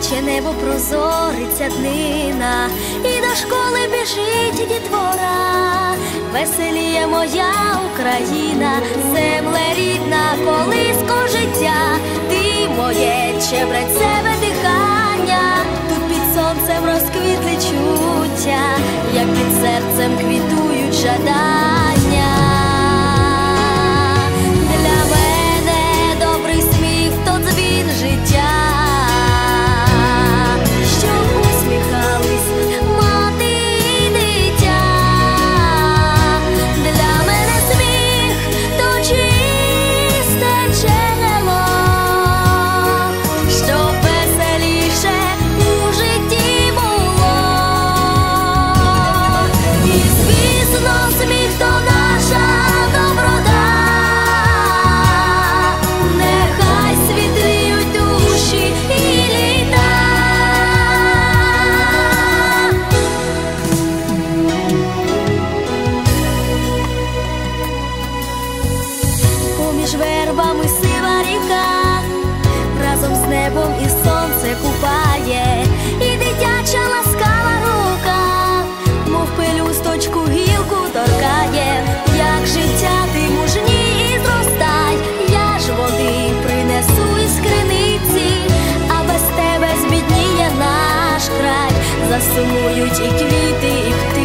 наче небо прозориться днина, і до школи біжить дітвора, веселіє моя Україна, земле рідна, колиско життя, ти моє чебрецеве дихання, тут під сонцем розквітли чуття, як під серцем квітують жада. сумують і квіти, і птиці.